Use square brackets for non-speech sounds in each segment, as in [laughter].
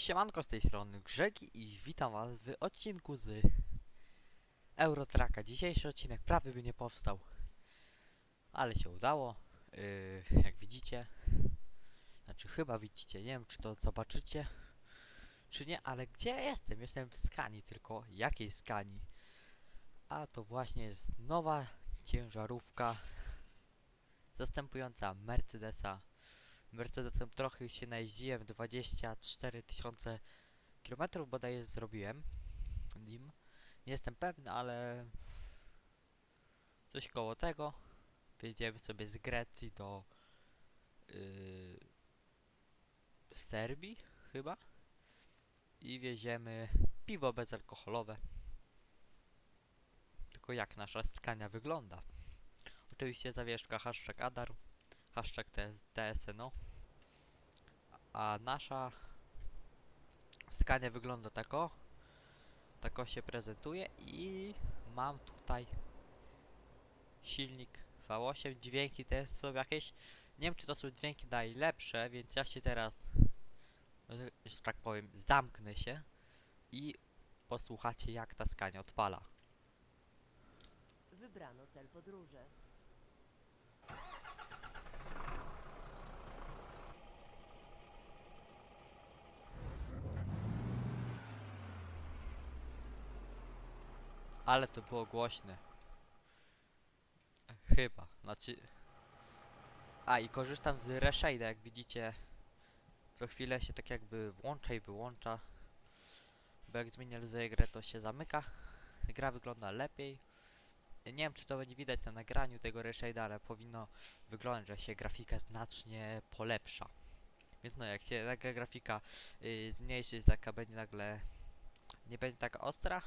Siemanko z tej strony Grzegi i witam was w odcinku z Eurotraka. Dzisiejszy odcinek prawie by nie powstał, ale się udało. Yy, jak widzicie, znaczy chyba widzicie, nie wiem czy to zobaczycie, czy nie, ale gdzie jestem? Jestem w Skani, tylko jakiej Skani? A to właśnie jest nowa ciężarówka zastępująca Mercedesa Mercedesem trochę się najeździłem, 24 tysiące kilometrów bodaj zrobiłem nim. Nie jestem pewny, ale coś koło tego. Wyjedziemy sobie z Grecji do yy, Serbii chyba i wieziemy piwo bezalkoholowe. Tylko jak nasza skania wygląda. Oczywiście zawieszka hashtag Adar, hashtag TS TSNO. A nasza skania wygląda tako. Tako się prezentuje i mam tutaj silnik V8. Dźwięki też są jakieś. Nie wiem czy to są dźwięki najlepsze, więc ja się teraz, że tak powiem, zamknę się i posłuchacie jak ta skania odpala. Wybrano cel podróży. Ale to było głośne. Chyba, znaczy... A i korzystam z Reshade'a, jak widzicie. Co chwilę się tak jakby włącza i wyłącza. Bo jak zmienializuję grę, to się zamyka. Gra wygląda lepiej. Nie wiem, czy to będzie widać na nagraniu tego Reshade'a, ale powinno wyglądać, że się grafika znacznie polepsza. Więc no, jak się taka grafika y, zmniejszy, taka będzie nagle... Nie będzie taka ostra,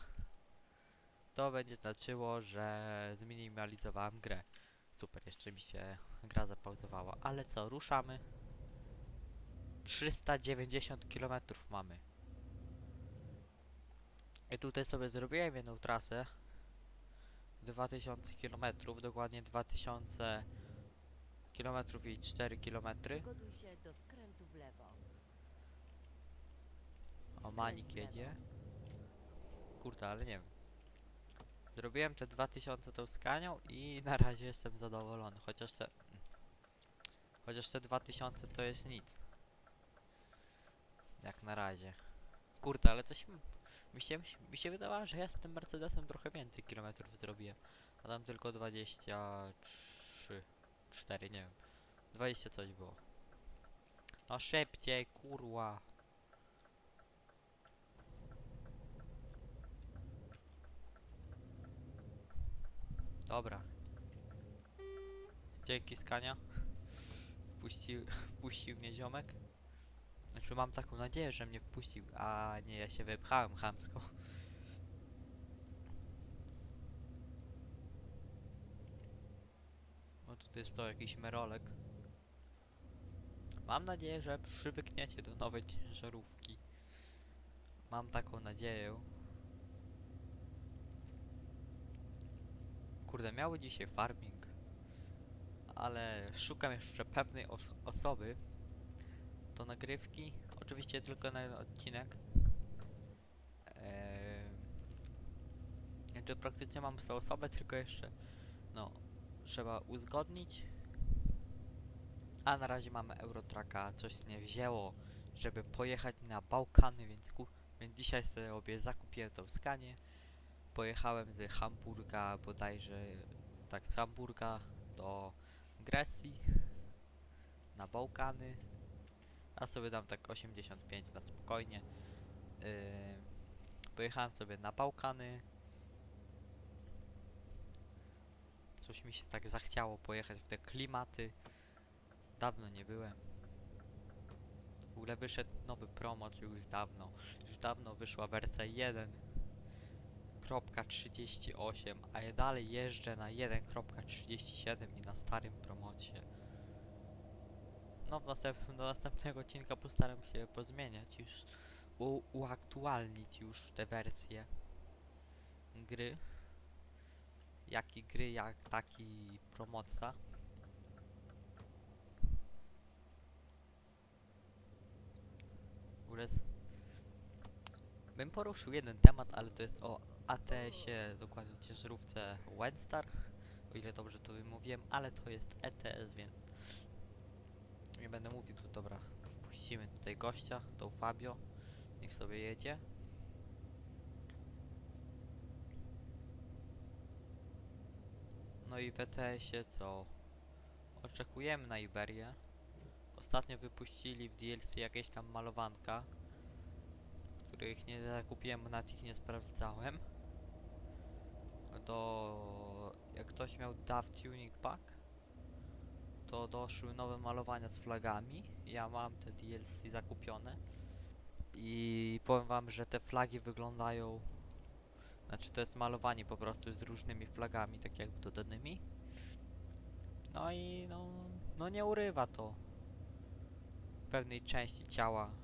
to będzie znaczyło, że zminimalizowałem grę. Super, jeszcze mi się gra zapauzowała. Ale co, ruszamy. 390 km mamy. I tutaj sobie zrobiłem jedną trasę. 2000 km, dokładnie 2000 km i 4 km. Przygotuj się do skrętu w lewo. O, Manik jedzie. Kurde, ale nie wiem. Zrobiłem te 2000 tą skanią i na razie jestem zadowolony, chociaż te... Chociaż te 2000 to jest nic. Jak na razie. Kurde, ale coś mi się, mi się wydawało, że ja z tym Mercedesem trochę więcej kilometrów zrobiłem. A tam tylko 23, 4, nie wiem. 20 coś było. No szybciej, kurwa. Dobra. Dzięki Skania. Wpuścił, [laughs] wpuścił mnie ziomek. Znaczy mam taką nadzieję, że mnie wpuścił, a nie ja się wypchałem chamsko. No tutaj jest to jakiś merolek. Mam nadzieję, że przywykniecie do nowej ciężarówki. Mam taką nadzieję. Kurde, miały dzisiaj farming, ale szukam jeszcze pewnej os osoby do nagrywki. Oczywiście tylko na jeden odcinek. Eee, znaczy praktycznie mam tą osobę, tylko jeszcze no trzeba uzgodnić. A na razie mamy Eurotraka, coś nie wzięło, żeby pojechać na Bałkany, więc, ku więc dzisiaj sobie zakupiłem tą skanię pojechałem z Hamburga bodajże tak z Hamburga do Grecji na Bałkany a sobie dam tak 85 na spokojnie. Yy, pojechałem sobie na Bałkany. Coś mi się tak zachciało pojechać w te klimaty. Dawno nie byłem. W ogóle wyszedł nowy promo, czy już dawno. Już dawno wyszła wersja 1 1.38, a ja dalej jeżdżę na 1.37 i na starym promocie. No, w następ do następnego odcinka postaram się pozmieniać już, u uaktualnić już te wersje gry. Jaki gry, jak taki promocja. Bym poruszył jeden temat, ale to jest o ATS-ie, dokładnie ciężarówce Wenstar, o ile dobrze to wymówiłem, ale to jest ETS, więc nie będę mówił tu, dobra, puścimy tutaj gościa, tą Fabio, niech sobie jedzie. No i w ETS-ie co? Oczekujemy na Iberię. Ostatnio wypuścili w DLC jakieś tam malowanka, których nie zakupiłem, bo nawet ich nie sprawdzałem. Do... jak ktoś miał DAW Tuning Pack, to doszły nowe malowania z flagami. Ja mam te DLC zakupione. I powiem wam, że te flagi wyglądają... Znaczy to jest malowanie po prostu z różnymi flagami, tak jakby dodanymi. No i no, no nie urywa to pewnej części ciała.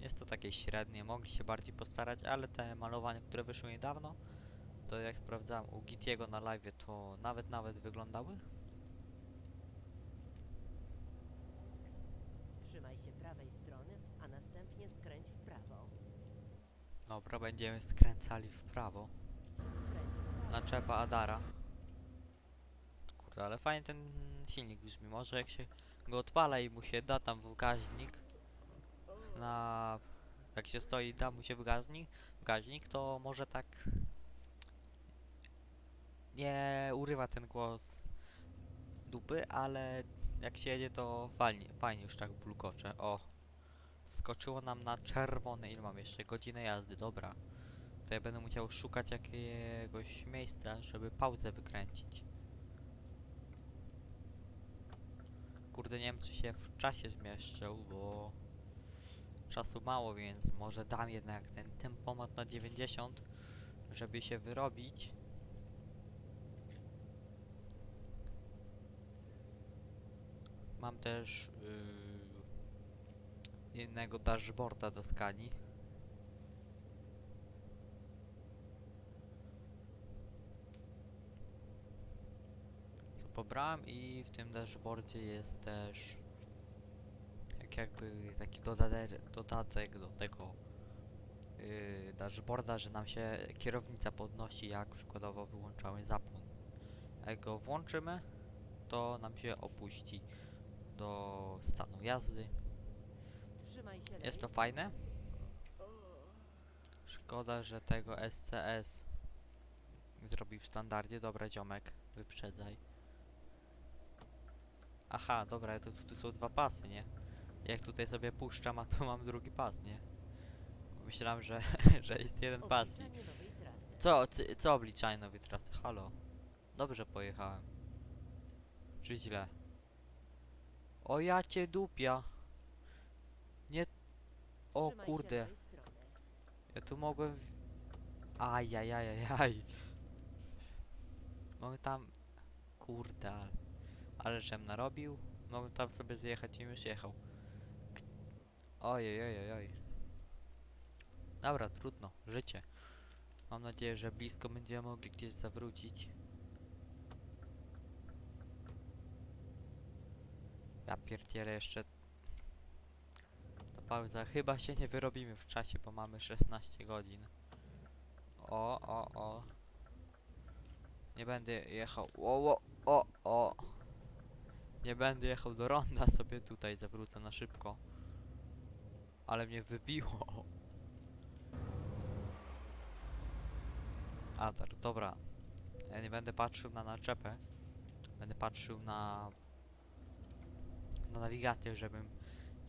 Jest to takie średnie, mogli się bardziej postarać, ale te malowania, które wyszły niedawno, to jak sprawdzałem u Gitiego na live, to nawet nawet wyglądały. Trzymaj się prawej strony, a następnie skręć w prawo. Dobra, będziemy skręcali w prawo. Skręć w prawo. Naczepa Adara. Kurde, ale fajnie ten silnik brzmi. Może jak się go odpala i mu się da tam w gaźnik na... jak się stoi da mu się w gaźnik, w gaźnik to może tak nie urywa ten głos dupy, ale jak się jedzie to fajnie, fajnie już tak bulgocze. O! Skoczyło nam na czerwone. Ile mam jeszcze? Godzinę jazdy, dobra. To ja będę musiał szukać jakiegoś miejsca, żeby pauzę wykręcić. Kurde, nie wiem czy się w czasie zmieszczę, bo czasu mało, więc może dam jednak ten tempomat na 90, żeby się wyrobić. Mam też yy, jednego dashboarda do skani. co pobrałem i w tym dashboardzie jest też jakby taki dodatek, dodatek do tego yy, dashboarda, że nam się kierownica podnosi jak przykładowo wyłączamy zapłon. Jak go włączymy, to nam się opuści do stanu jazdy. Jest to fajne. Szkoda, że tego SCS zrobi w standardzie. Dobra, ziomek, wyprzedzaj. Aha, dobra, to tu, tu są dwa pasy, nie? Jak tutaj sobie puszczam, a tu [laughs] mam drugi pas, nie? Myślałem, że, [laughs] że jest jeden pas i... Obliczanie nowej trasy. Co, cy- co obliczanie nowej trasy? Halo? Dobrze pojechałem. Czy źle? O ja cię dupia. Nie... O się kurde. lewej strony. Ja tu mogłem... W... Ajajajajaj. Mogę tam... Kurde, ale... Ale żem narobił. Mogę tam sobie zjechać i już jechał. Ojej, ojej, ojej. Dobra, trudno. Życie. Mam nadzieję, że blisko będziemy mogli gdzieś zawrócić. Ja pierdzielę jeszcze... Ta pauza. Chyba się nie wyrobimy w czasie, bo mamy 16 godzin. O, o, o. Nie będę jechał. O, o, o, o. Nie będę jechał do ronda, sobie tutaj zawrócę na szybko. Ale mnie wybiło. A, dobra. Ja nie będę patrzył na naczepę. Będę patrzył na... na nawigację, żebym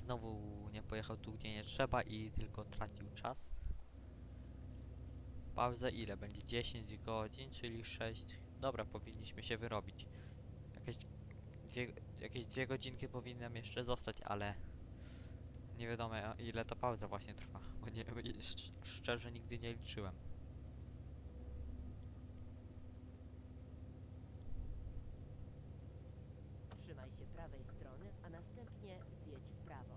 znowu nie pojechał tu, gdzie nie trzeba i tylko tracił czas. Pauza ile? Będzie 10 godzin, czyli 6. Dobra, powinniśmy się wyrobić. Jakieś dwie, jakieś dwie godzinki powinnam jeszcze zostać, ale nie wiadomo ile ta pauza właśnie trwa, bo nie, szcz- szczerze nigdy nie liczyłem. Trzymaj się prawej strony, a następnie zjedź w prawo.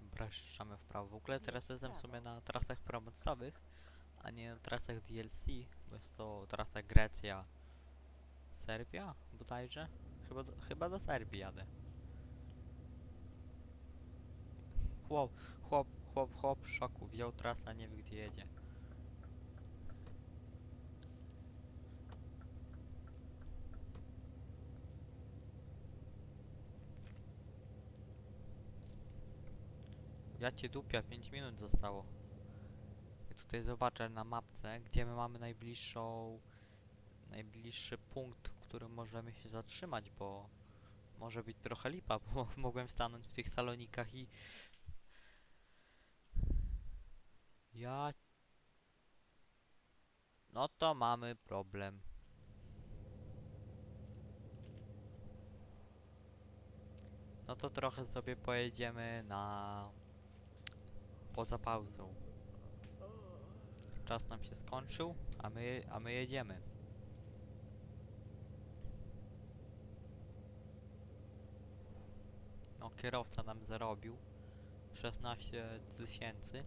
Breszczamy w prawo. W ogóle teraz jestem sobie na trasach promocowych, a nie na trasach DLC, bo jest to trasa Grecja, Serbia bodajże? Chyba do, chyba do Serbii jadę. Chłop, chłop, chłop, chłop szoku. Wziął trasę, a nie wie gdzie jedzie. Ja cię dupia, 5 minut zostało. I tutaj zobaczę na mapce, gdzie my mamy najbliższą, najbliższy punkt, w którym możemy się zatrzymać, bo może być trochę lipa, bo [laughs] mogłem stanąć w tych salonikach i... Ja... No to mamy problem. No to trochę sobie pojedziemy na... Poza pauzą. Czas nam się skończył, a my, a my jedziemy. No, kierowca nam zarobił 16 tysięcy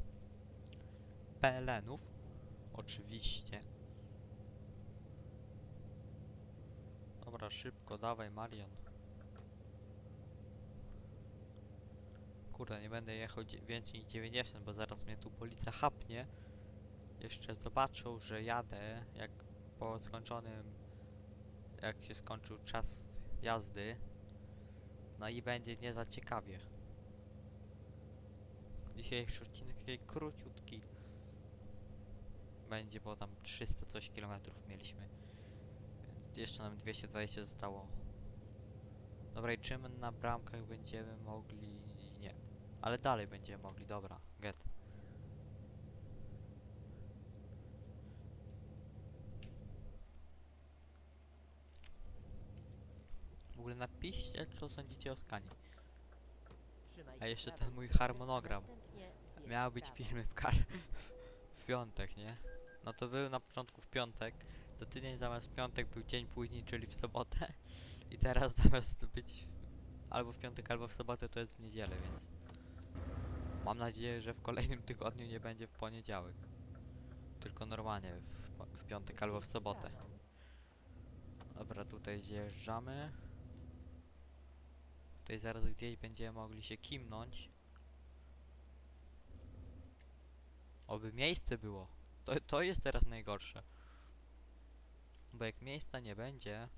PLN-ów. Oczywiście. Dobra, szybko, dawaj Marian. Kurde, nie będę jechał więcej niż 90, bo zaraz mnie tu policja chapnie. Jeszcze zobaczą, że jadę, jak po skończonym, jak się skończył czas jazdy. No i będzie nie za ciekawie. Dzisiejszy odcinek króciutki. Będzie, bo tam 300 coś kilometrów mieliśmy. Więc jeszcze nam 220 zostało. Dobra, i czym na bramkach będziemy mogli... Nie. Ale dalej będziemy mogli, dobra. Get. W ogóle napiszcie, co sądzicie o skanie. A jeszcze ten mój harmonogram. Miały w być filmy w kar... [laughs] w piątek, nie? No to był na początku w piątek. Za tydzień zamiast w piątek był dzień później, czyli w sobotę. [laughs] I teraz [laughs] zamiast być albo w piątek, albo w sobotę, to jest w niedzielę, więc... Mam nadzieję, że w kolejnym tygodniu nie będzie w poniedziałek. Tylko normalnie w, w piątek albo w sobotę. Dobra, tutaj zjeżdżamy. Tutaj zaraz gdzieś będziemy mogli się kimnąć. Oby miejsce było. To, to jest teraz najgorsze. Bo jak miejsca nie będzie,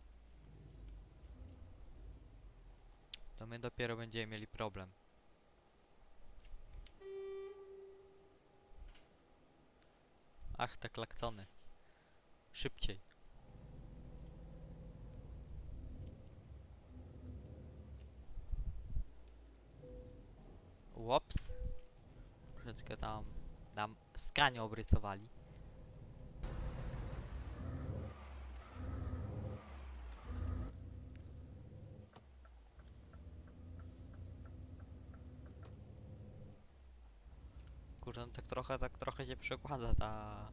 to my dopiero będziemy mieli problem. Ach, te klaksony. Szybciej. Łops. Troszeczkę tam nam skanie obrysowali. Kurde, no tak trochę, tak trochę się przekłada ta,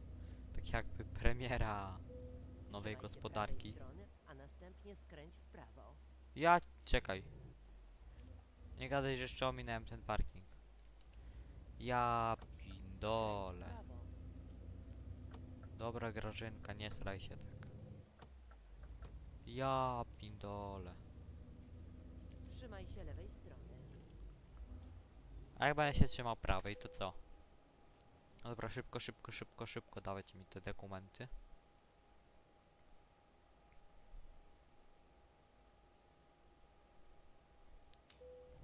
tak jakby premiera nowej Trzymaj się gospodarki. prawej Strony, a następnie skręć w prawo. Ja, czekaj. Nie gadaj, że jeszcze ominąłem ten parking. Ja Prawo. Dobra Grażynka, nie sraj się tak. Ja pindole. Trzymaj się lewej strony. A jak będę się trzymał prawej, to co? No dobra, szybko, szybko, szybko, szybko, dawajcie mi te dokumenty.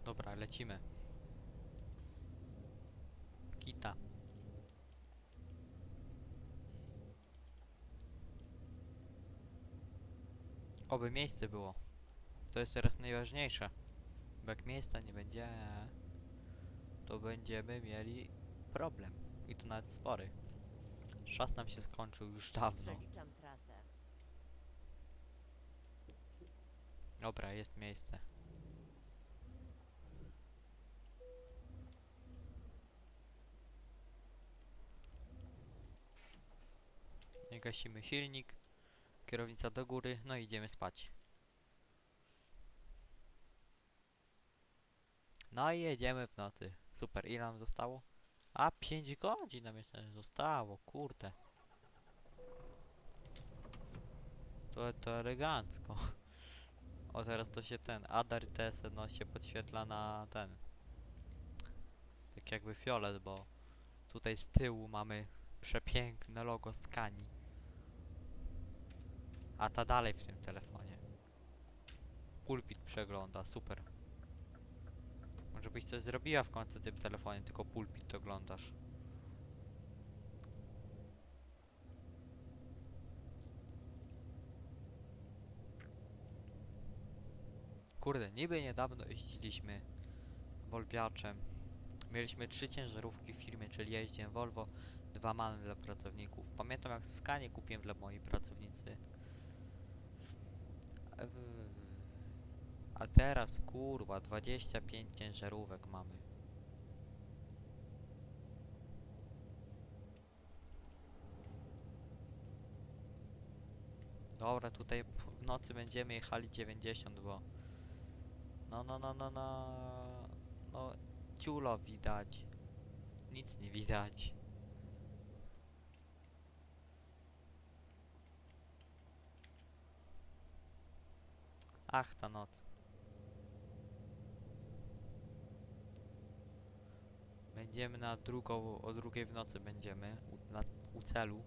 Dobra, lecimy. Kita. Oby miejsce było. To jest teraz najważniejsze. Bo jak miejsca nie będzie, to będziemy mieli problem. I to nawet spory. Czas nam się skończył już dawno. Przeliczam trasę. Dobra, jest miejsce. Nie gasimy silnik. Kierownica do góry, no i idziemy spać. No i jedziemy w nocy. Super, ile nam zostało? A, 5 godzin nam jeszcze zostało, kurde. To, to elegancko. [laughs] O, teraz to się ten Adar TS no się podświetla na ten. tak jakby fiolet, bo tutaj z tyłu mamy przepiękne logo Skani. A ta dalej w tym telefonie. Pulpit przegląda, super. Może byś coś zrobiła w końcu tym telefonie, tylko pulpit oglądasz. Kurde, niby niedawno jeździliśmy Volviaczem. Mieliśmy trzy ciężarówki w firmie, czyli jeździłem Volvo, dwa many dla pracowników. Pamiętam jak skanie kupiłem dla mojej pracownicy. A teraz kurwa 25 ciężarówek mamy. Dobra, tutaj w nocy będziemy jechali 90, bo no, no, no, no, no, no, ciulo widać, nic nie widać. Ach, ta noc. Będziemy na drugą, o drugiej w nocy będziemy, u, na, u celu.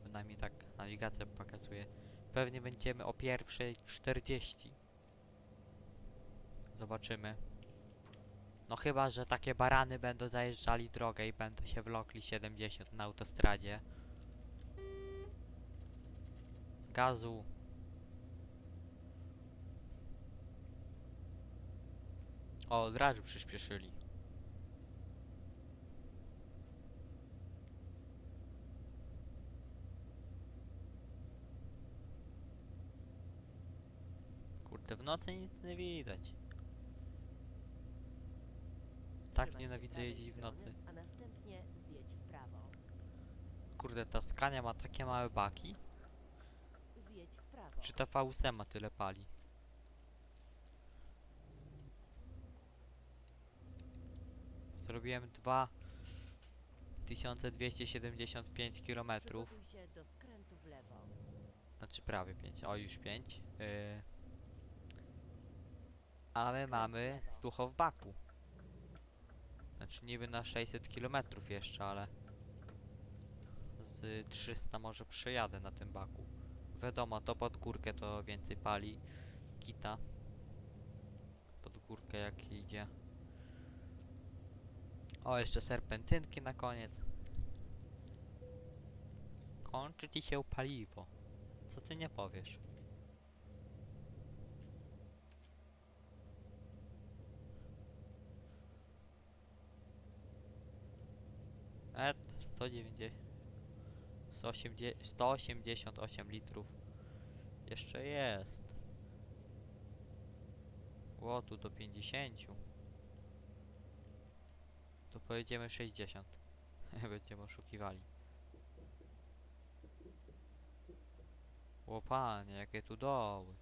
Przynajmniej tak nawigacja pokazuje. Pewnie będziemy o pierwszej 40. Zobaczymy. No chyba, że takie barany będą zajeżdżali drogę i będą się wlokli 70 na autostradzie. Gazu. O, od razu przyspieszyli. Kurde, w nocy nic nie widać. Tak nienawidzę jeździć w nocy. A następnie zjedź w prawo. Kurde, ta Scania ma takie małe baki. Zjedź w prawo. Czy ta V8 ma tyle pali? Zrobiłem 2275 km. Przygotuj się do skrętu w lewo. Znaczy prawie 5. O, już 5. Yy. A my Skręć w mamy lewo. w baku. Znaczy niby na 600 km jeszcze, ale z 300 może przejadę na tym baku. Wiadomo, to pod górkę to więcej pali. Kita. Pod górkę jak idzie. O, jeszcze serpentynki na koniec. Kończy ci się paliwo. Co ty nie powiesz? Et 190 180 188 litrów jeszcze jest. Ło, tu do 50. To pojedziemy 60. [laughs] Będziemy oszukiwali. O panie, jakie tu doły.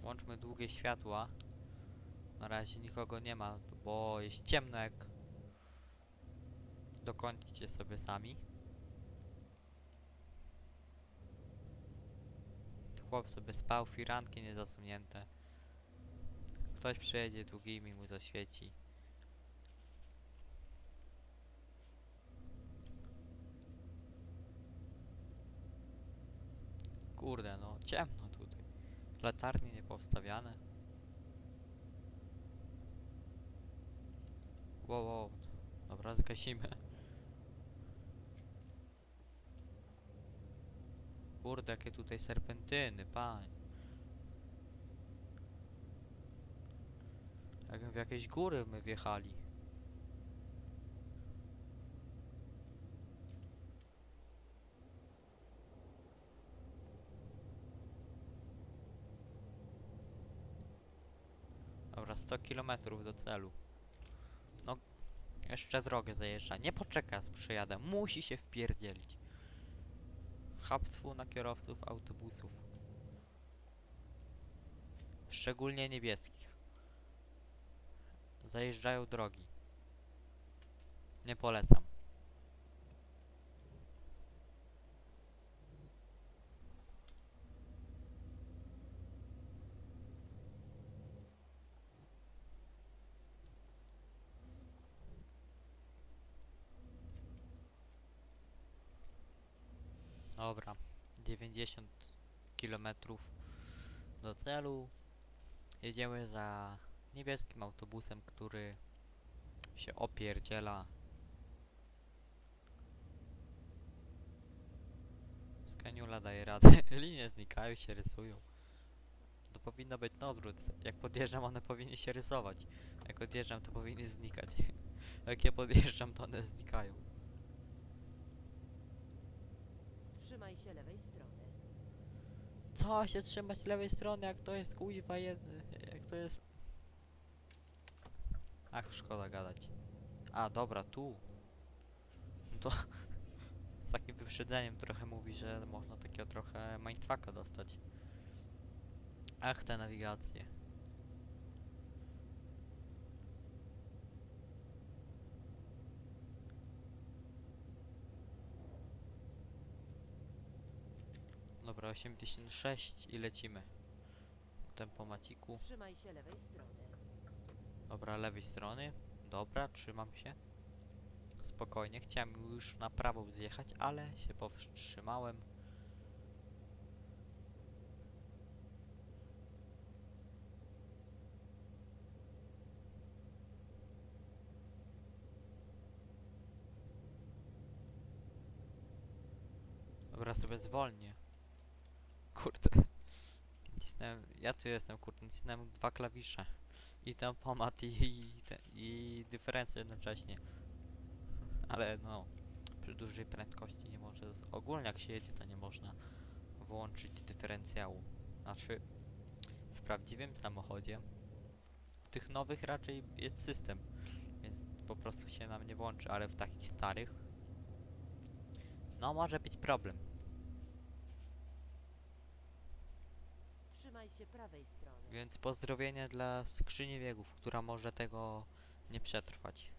Włączmy długie światła. Na razie nikogo nie ma, bo jest ciemno jak... Dokończcie sobie sami. Chłop sobie spał, firanki niezasunięte. Ktoś przyjedzie długimi mu zaświeci. Kurde, no ciemno tutaj. Latarnie nie powstawiane. Wow, wow. Dobra, zgasimy. Kurde, jakie tutaj serpentyny, pań. Jak w jakieś góry my wjechali. Dobra, 100 km do celu. No, jeszcze drogę zajeżdża. Nie poczeka, aż przyjadę. Musi się wpierdzielić. Haptwu na kierowców autobusów. Szczególnie niebieskich. Zajeżdżają drogi. Nie polecam. Dobra, 90 km do celu. Jedziemy za niebieskim autobusem, który się opierdziela. Skaniula daje radę. [laughs] Linie znikają, się rysują. To powinno być na odwrót. Jak podjeżdżam, one powinny się rysować. Jak odjeżdżam, to powinny znikać. [laughs] Jak ja podjeżdżam, to one znikają. Trzymaj się lewej strony. Co się trzymać lewej strony, jak to jest kuźwa jed... jak to jest... Ach, szkoda gadać. A, dobra, tu. No to [laughs] z takim wyprzedzeniem trochę mówi, że można takiego trochę mindfucka dostać. Ach, te nawigacje. Dobra, 8006 i lecimy. Tempomaciku. Trzymaj się lewej strony. Dobra, lewej strony. Dobra, trzymam się. Spokojnie, chciałem już na prawo zjechać, ale się powstrzymałem. Dobra, sobie zwolnię. Kurde. Nacisnąłem, ja tu jestem, kurde, nacisnąłem dwa klawisze. I tempomat i, i, i dyferencję jednocześnie. Ale no, przy dużej prędkości nie może, ogólnie jak się jedzie to nie można włączyć dyferencjału. Znaczy, w prawdziwym samochodzie, w tych nowych raczej jest system, więc po prostu się nam nie włączy, ale w takich starych, no może być problem. Się prawej strony. Więc pozdrowienie dla skrzyni biegów, która może tego nie przetrwać.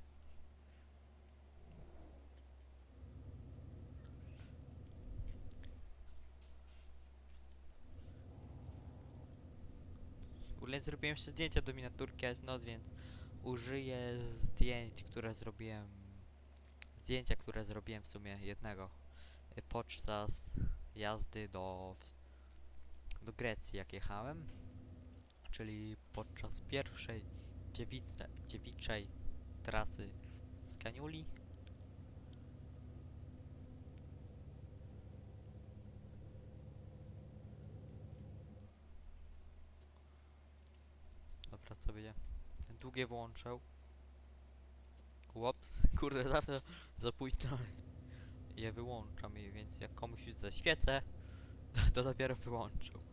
W ogóle zrobiłem jeszcze zdjęcia do miniaturki, a jest noc, więc użyję zdjęć, które zrobiłem. Zdjęcia, które zrobiłem w sumie jednego y, podczas jazdy do, do Grecji, jak jechałem czyli podczas pierwszej dziewice, dziewiczej trasy z Kaniuli. Dobra, sobie długie włączę. Łops, [laughs] kurde, zawsze za późno je wyłączam, i więc jak komuś zaświecę, [laughs] to dopiero wyłączę.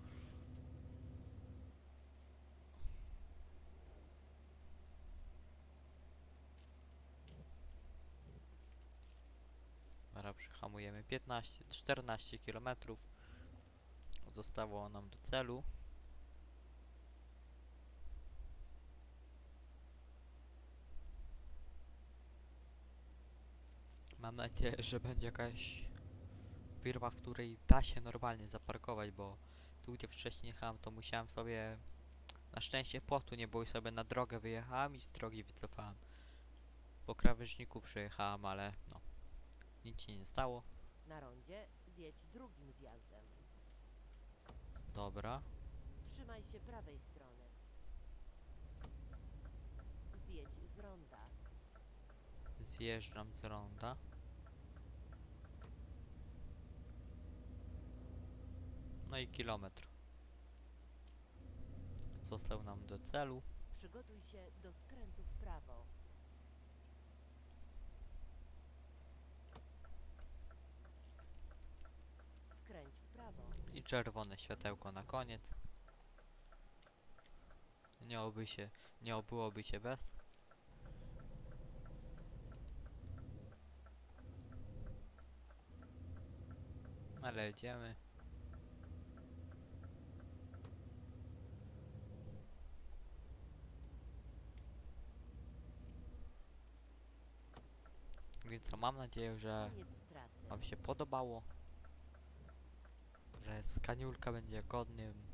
Przyhamujemy 15, 14 km. Zostało nam do celu. Mam nadzieję, że będzie jakaś firma, w której da się normalnie zaparkować, bo tu gdzie wcześniej jechałem, to musiałem sobie... Na szczęście płotu nie było i sobie na drogę wyjechałem i z drogi wycofałem. Po krawężniku przejechałem, ale no, nic się nie stało. Na rondzie zjedź drugim zjazdem. Dobra. Trzymaj się prawej strony. Zjedź z ronda. Zjeżdżam z ronda. No i kilometr. Został nam do celu. Przygotuj się do skrętu w prawo. Skręć w prawo. I czerwone światełko na koniec. Nie oby się, nie obyłoby się bez. Ale jedziemy. Więc co, mam nadzieję, że. Wam się podobało, że Skaniulka będzie godnym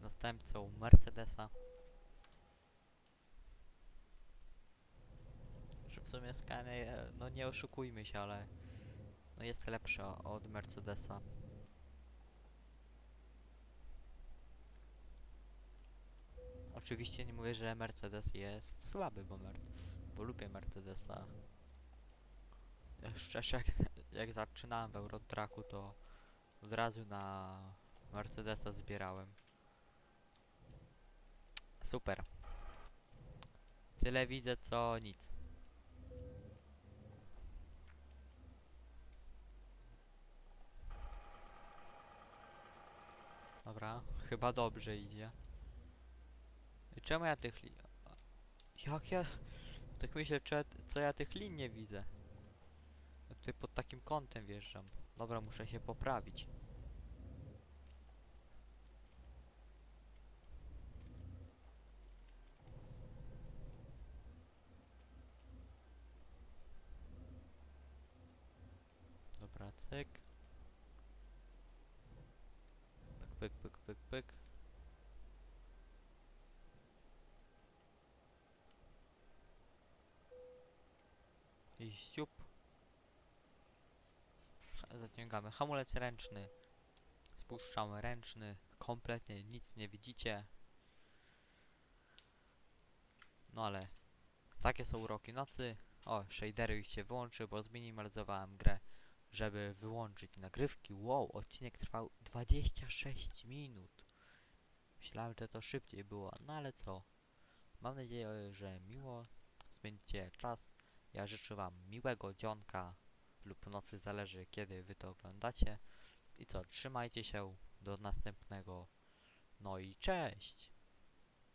następcą Mercedesa. Że w sumie Scania, no nie oszukujmy się, ale no jest lepsza od Mercedesa. Oczywiście nie mówię, że Mercedes jest słaby, bo, mer bo lubię Mercedesa. Szczerze, jak, jak zaczynałem w Eurotracku, to od razu na Mercedesa zbierałem. Super. Tyle widzę, co nic. Dobra, chyba dobrze idzie. I Czemu ja tych li... Jak ja... Tak myślę, co ja tych lin nie widzę. Ja tutaj pod takim kątem wjeżdżam. Dobra, muszę się poprawić. Dobra, cyk. Pyk, pyk, pyk, pyk, pyk. I siup. Zaciągamy hamulec ręczny. Spuszczamy ręczny. Kompletnie nic nie widzicie. No ale takie są uroki nocy. O, shadery już się wyłączy, bo zminimalizowałem grę, żeby wyłączyć nagrywki. Wow, odcinek trwał 26 minut. Myślałem, że to szybciej było, no ale co. Mam nadzieję, że miło spędzicie czas. Ja życzę wam miłego dzionka lub nocy, zależy kiedy wy to oglądacie. I co, trzymajcie się, do następnego. No i cześć!